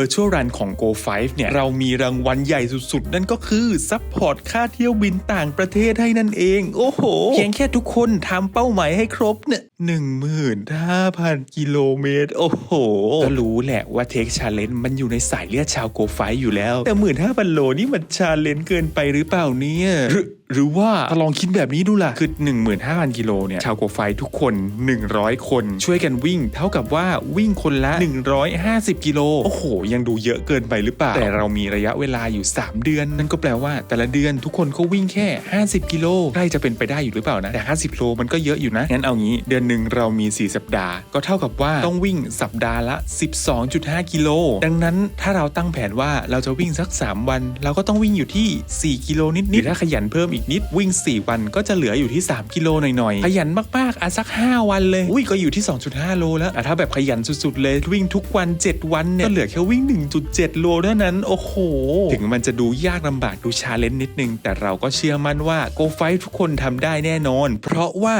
Virtual Run ของ Go 5 เนี่ย เรามีรางวัลใหญ่สุดๆ นั่นก็คือซัพพอร์ตค่าเที่ยวบินต่างประเทศให้นั่นเอง โอ้โห เพียงแค่ทุกคนทำเป้าหมายให้ครบเนี่ย หนึ่งหมื่นห้าพันกิโลเมตร โอ้โห ก็รู้แหละว่า Take Challenge มันอยู่ในสายเลือดชาว Go 5อยู่แล้ว แต่หมื่นห้าพันโลนี่มันชาเลนจ์เกินไปหรือเปล่าเนี่ยหรือหรือว่าถ้าลองคิดแบบนี้ดูล่ะ คือ 15,000 กิโลเนี่ย ชาวโกไฟทุกคน 100 คน ช่วยกันวิ่ง เท่ากับว่าวิ่งคนละ 150 กิโล โอ้โห ยังดูเยอะเกินไปหรือเปล่า แต่เรามีระยะเวลาอยู่ 3 เดือน นั่นก็แปลว่า แต่ละเดือนทุกคนก็วิ่งแค่ 50 กิโลใกล้จะเป็นไปได้อยู่หรือเปล่านะ แต่ 50 โลมันก็เยอะอยู่นะ งั้นเอางี้เดือนหนึ่งเรามี 4 สัปดาห์ ก็เท่ากับว่าต้องวิ่งสัปดาห์ละ 12.5 กิโล ดังนั้นถ้าเราตั้งแผนว่าเราจะวิ่งสัก 3 วัน เราก็ต้องวิ่งอยู่ที่ 4 กิโลนิดๆหรือถ้าขยันเพิ่มอีกนิดวิ่ง 4 วันก็จะเหลืออยู่ที่ 3 กิโลหน่อยๆ ขยันมากๆอะสัก 5 วันเลย อุ้ยก็อยู่ที่ 2.5 โลแล้วแต่ถ้าแบบขยันสุดๆเลยวิ่งทุกวัน 7 วันเนี่ยก็เหลือแค่วิ่ง 1.7 โลเท่านั้นโอ้โห ถึงมันจะดูยากลำบากดูชาเลนจ์นิดนึง แต่เราก็เชื่อมั่นว่าโกไฟทุกคนทำได้แน่นอน เพราะว่า